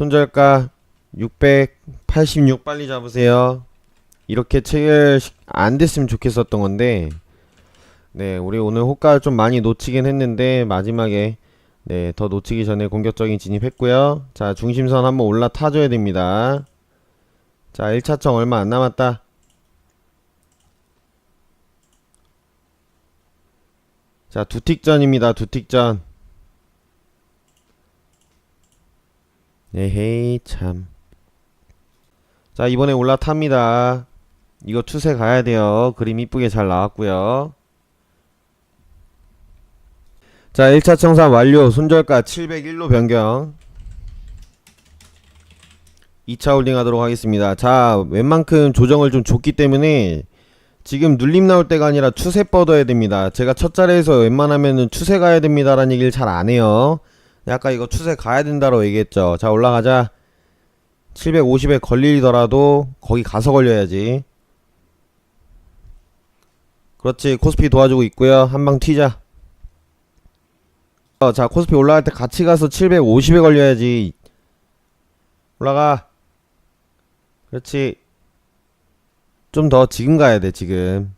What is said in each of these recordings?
손절가 686 빨리 잡으세요. 이렇게 체결 안 됐으면 좋겠었던 건데 네 우리 오늘 호가 좀 많이 놓치긴 했는데 마지막에 네 더 놓치기 전에 공격적인 진입했고요. 자 중심선 한번 올라타줘야 됩니다. 자 1차청 얼마 안 남았다. 자 두틱전입니다. 두틱전. 에헤이 참. 자 이번에 올라탑니다. 이거 추세 가야 돼요. 그림 이쁘게 잘 나왔고요. 자 1차 청산 완료. 손절가 701로 변경. 2차 홀딩 하도록 하겠습니다. 자 웬만큼 조정을 좀 줬기 때문에 지금 눌림 나올 때가 아니라 추세 뻗어야 됩니다. 제가 첫 자리에서 웬만하면은 추세 가야 됩니다라는 얘기를 잘 안 해요. 아까 이거 추세 가야 된다고 얘기했죠. 자 올라가자. 750에 걸리더라도 거기 가서 걸려야지. 그렇지 코스피 도와주고 있고요. 한방 튀자. 어, 자 코스피 올라갈 때 같이 가서 750에 걸려야지. 올라가. 그렇지. 좀 더 지금 가야 돼 지금.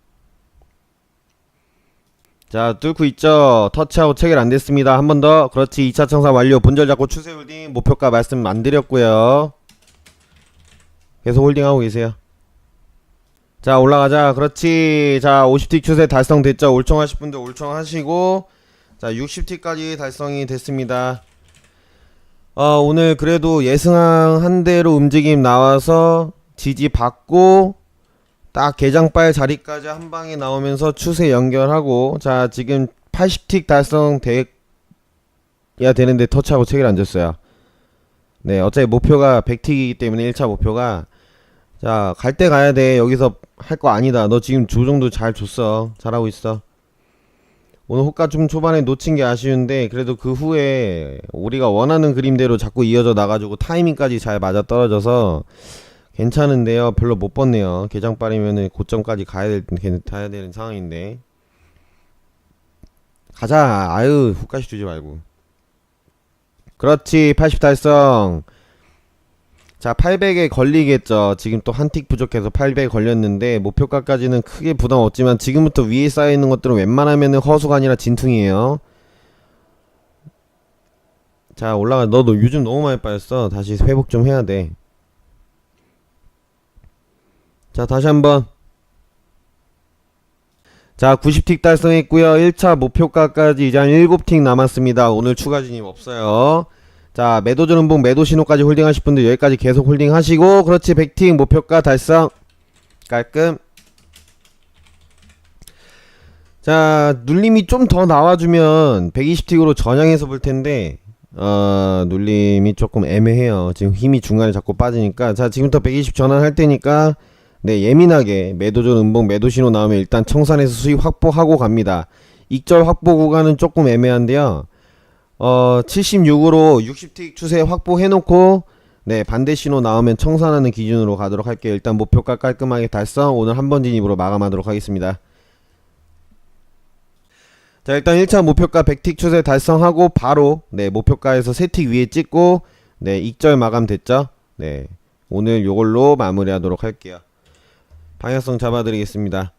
자 뚫고 있죠. 터치하고 체결 안 됐습니다. 한 번 더. 그렇지. 2차 청산 완료. 본절 잡고 추세 홀딩 목표가 말씀 안 드렸고요. 계속 홀딩하고 계세요. 자 올라가자. 그렇지. 자 50틱 추세 달성됐죠. 올청하실 분들 올청하시고. 자 60틱까지 달성이 됐습니다. 어 오늘 그래도 예승항 한 대로 움직임 나와서 지지 받고 딱 개장빨 자리까지 한 방에 나오면서 추세 연결하고 자 지금 80틱 달성 돼야 되는데 터치하고 체결 안 줬어요. 네 어차피 목표가 100틱이기 때문에 1차 목표가. 자 갈 때 가야 돼. 여기서 할 거 아니다. 너 지금 조정도 잘 줬어. 잘하고 있어. 오늘 호가 좀 초반에 놓친 게 아쉬운데 그래도 그 후에 우리가 원하는 그림대로 자꾸 이어져 나가지고 타이밍까지 잘 맞아 떨어져서 괜찮은데요. 별로 못 봤네요. 개장빨이면은 고점까지 가야 될 가야 되는 상황인데. 가자. 아유, 후까지 주지 말고. 그렇지. 80 달성. 자, 800에 걸리겠죠. 지금 또 한 틱 부족해서 800 걸렸는데 목표가까지는 크게 부담 없지만 지금부터 위에 쌓여 있는 것들은 웬만하면은 허수가 아니라 진퉁이에요. 자, 올라가. 너도 요즘 너무 많이 빠졌어. 다시 회복 좀 해야 돼. 자 다시 한번. 자 90틱 달성했고요. 1차 목표가까지 이제 한 7틱 남았습니다. 오늘 추가 진입 없어요. 자 매도 전 음봉 매도 신호까지 홀딩 하실 분들 여기까지 계속 홀딩 하시고 그렇지 100틱 목표가 달성. 깔끔. 자 눌림이 좀 더 나와주면 120틱으로 전향해서 볼 텐데 어 눌림이 조금 애매해요. 지금 힘이 중간에 자꾸 빠지니까. 자 지금부터 120 전환할 때니까 네, 예민하게 매도전 음봉 매도 신호 나오면 일단 청산해서 수익 확보하고 갑니다. 익절 확보 구간은 조금 애매한데요. 어, 76으로 60틱 추세 확보해 놓고 네, 반대 신호 나오면 청산하는 기준으로 가도록 할게요. 일단 목표가 깔끔하게 달성. 오늘 한 번 진입으로 마감하도록 하겠습니다. 자, 일단 1차 목표가 100틱 추세 달성하고 바로 네, 목표가에서 3틱 위에 찍고 네, 익절 마감 됐죠? 네. 오늘 요걸로 마무리하도록 할게요. 방향성 잡아드리겠습니다.